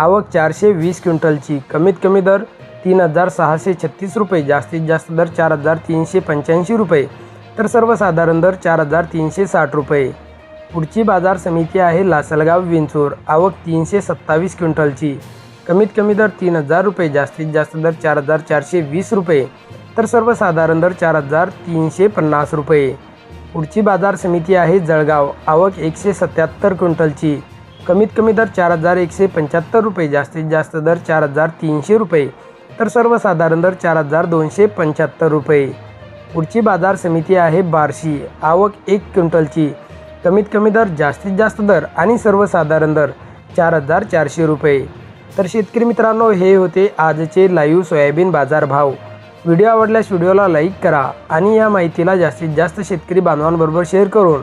आवक चारशे वीस क्विंटलची. कमीत कमी दर तीन हजार सहाशे छत्तीस रुपये जास्तीत जास्त दर चार हजार तीनशे पंच्याऐंशी रुपये तर सर्वसाधारण दर चार हजार तीनशे साठ रुपये. पुढची बाजार समिती आहे लासलगाव विंचूर. आवक तीनशे सत्तावीस क्विंटलची. कमीत कमी दर तीन हजार रुपये जास्तीत जास्त दर चार हजार चारशे वीस रुपये तर सर्वसाधारण दर चार हजार तीनशे पन्नास रुपये. पुढची बाजार समिती आहे जळगाव. आवक एकशे सत्याहत्तर क्विंटलची. कमीत कमी दर चार हजार एकशे पंच्याहत्तर रुपये जास्तीत जास्त दर चार हजार तीनशे रुपये तर सर्वसाधारण दर चार हजार दोनशे पंच्याहत्तर रुपये. पुढची बाजार समिती आहे बार्शी. आवक एक क्विंटलची. कमीत कमी दर जास्तीत जास्त दर आणि सर्वसाधारण दर चार हजार चारशे रुपये. तर शेतकरी मित्रांनो हे होते आजचे लाईव्ह सोयाबीन बाजार भाव व्हिडिओ आवडल्यास व्हिडिओला लाईक करा आणि या माहितीला जास्तीत जास्त शेतकरी बांधवांबरोबर शेअर करून